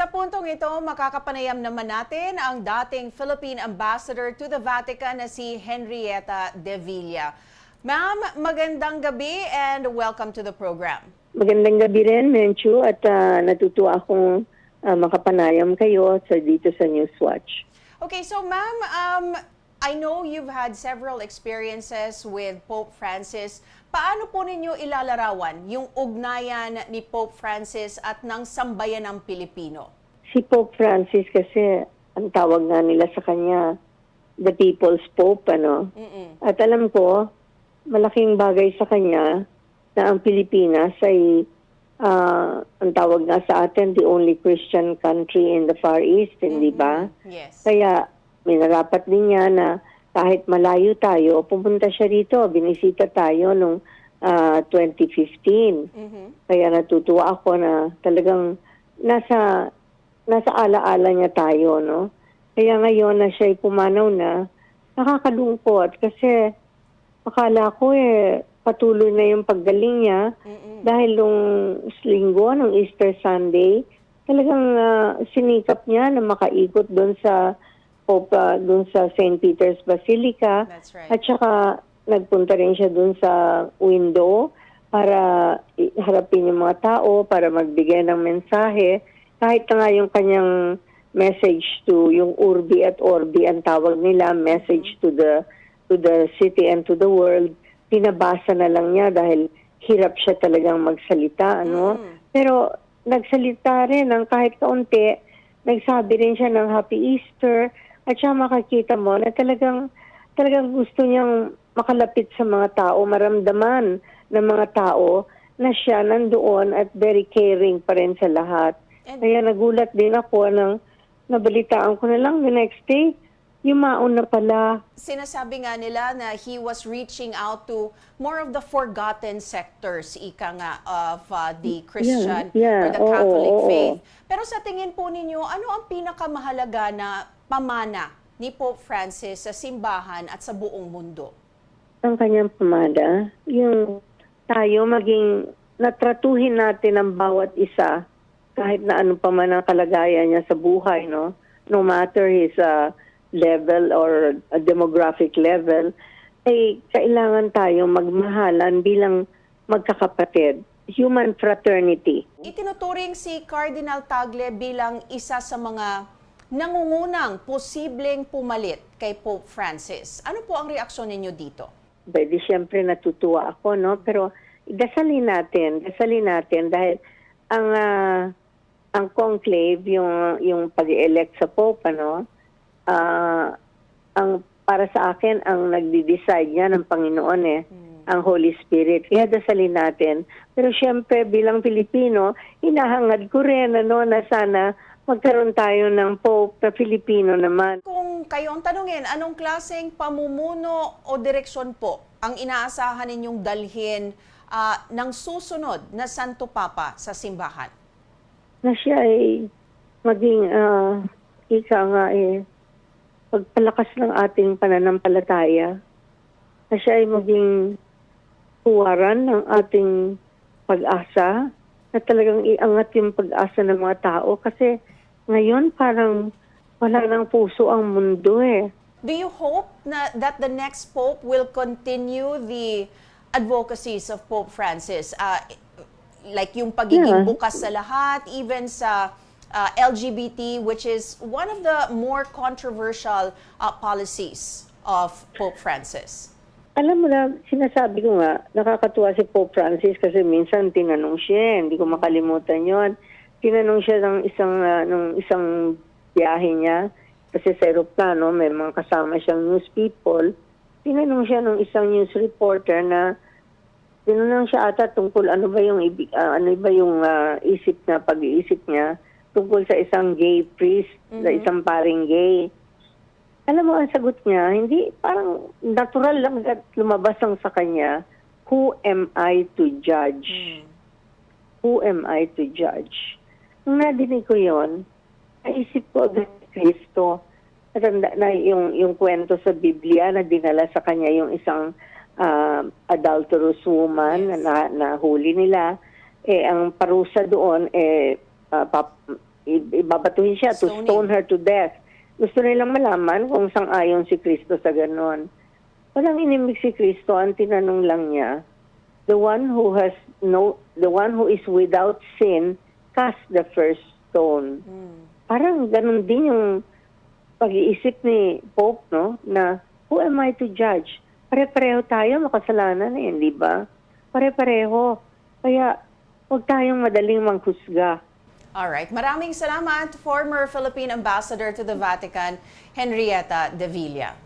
Sa puntong ito, makakapanayam naman natin ang dating Philippine Ambassador to the Vatican na si Henrietta De Villa. Ma'am, magandang gabi and welcome to the program. Magandang gabi rin, Menchu, at ah, natutuwa akong ah, makapanayam kayo sa dito sa Newswatch. Okay, so ma'am, um, I know you've had several experiences with Pope Francis. Paano po ninyo ilalarawan yung ugnayan ni Pope Francis at ng sambayan ng Pilipino? Si Pope Francis kasi, ang tawag nga nila sa kanya, the people's pope, ano. Mm-mm. At alam ko, malaking bagay sa kanya na ang Pilipinas ay, ah, ang tawag nga sa atin, the only Christian country in the Far East, hindi ba? Yes. Kaya minarapat din niya na kahit malayo tayo, pumunta siya rito, binisita tayo nung ah, 2015. Mhm. Kaya natutuwa ako na talagang nasa nasa alaala niya tayo, no? Kaya ngayon na siya pumanaw na, nakakalungkot kasi akala ko eh patuloy na yung paggaling niya Mm-mm. dahil nung linggo, nung Easter Sunday, talagang ah, sinikap niya na makaikot doon sa Pope, ah, doon sa St. Peter's Basilica. That's right. At saka nagpunta rin siya doon sa window para harapin yung mga tao, para magbigay ng mensahe. Kahit na nga yung kanyang message to yung Urbi at Orbi ang tawag nila, message to the to the city and to the world, pinabasa na lang niya dahil hirap siya talagang magsalita, ano? Mm. Pero nagsalita rin ng kahit kaunti, nagsabi rin siya ng Happy Easter, at siya makakita mo na talagang, talagang gusto niyang makalapit sa mga tao, maramdaman ng mga tao na siya nandoon at very caring pa rin sa lahat. And- Kaya nagulat din ako nang nabalitaan ko na lang the next day, yumaon na pala. Sinasabi nga nila na he was reaching out to more of the forgotten sectors, ika nga, of uh, the Christian yeah, or the oo, Catholic oo. faith. Pero sa tingin po ninyo, ano ang pinakamahalaga na pamana ni Pope Francis sa simbahan at sa buong mundo? ang kanyang pamada, yung tayo maging natratuhin natin ang bawat isa kahit na ano pa man ang kalagayan niya sa buhay, no? No matter his uh, level or a demographic level, ay kailangan tayo magmahalan bilang magkakapatid. Human fraternity. Itinuturing si Cardinal Tagle bilang isa sa mga nangungunang posibleng pumalit kay Pope Francis. Ano po ang reaksyon ninyo dito? Pwede siyempre natutuwa ako, no? Pero dasalin natin, dasalin natin dahil ang ah, ang conclave, yung yung pag-elect sa Pope, ano, ah, ang para sa akin ang nagdi-decide niya ng Panginoon eh, ang Holy Spirit. Kaya dasalin natin. Pero siyempre bilang Pilipino, hinahangad ko rin ano na sana magkaroon tayo ng Pope na Filipino naman. Kung kayo ang tanungin, anong klaseng pamumuno o direksyon po ang inaasahan ninyong dalhin ah, ng susunod na Santo Papa sa simbahan? na siya ay maging ah, ika nga eh, pagpalakas ng ating pananampalataya, na siya ay maging huwaran ng ating pag-asa, na talagang iangat yung pag-asa ng mga tao kasi ngayon parang wala ng puso ang mundo eh. Do you hope na that the next Pope will continue the advocacies of Pope Francis? Ah, like yung pagiging Yeah. bukas sa lahat, even sa ah, LGBT, which is one of the more controversial ah, policies of Pope Francis. Alam mo na, sinasabi ko nga, nakakatuwa si Pope Francis kasi minsan tinanong siya, eh, hindi ko makalimutan yon. Tinanong siya ng isang, ah, nung isang biyahe niya, kasi sa aeroplano, may mga kasama siyang news people. Tinanong siya ng isang news reporter na, tinanong siya ata tungkol ano ba yung, ah, ano ba yung ah, isip na, pag-iisip niya, tungkol sa isang gay priest, sa isang paring gay. Alam mo, ang sagot niya, hindi, parang natural lang at lumabas ang sa kanya, who am I to judge? Who am I to judge? Nung nadinig ko yon, naisip ko agad si Kristo. At ang- na, yung, yung kwento sa Biblia na dinala sa kanya yung isang ah, adulterous woman Yes. na nahuli nila. Eh, ang parusa doon, eh, ah, pap- ibabatuhin siya to Stoning. stone her to death. Gusto nilang malaman kung sang-ayon si Kristo sa ganon. Walang inimig si Kristo, ang tinanong lang niya, the one who has no, the one who is without sin, cast the first stone. Parang ganun din yung pag-iisip ni Pope, no? Na, who am I to judge? Pare-pareho tayo, makasalanan eh, di ba? Pare-pareho. Kaya, huwag tayong madaling manghusga. Alright, maraming salamat, former Philippine Ambassador to the Vatican, Henrietta De Villa.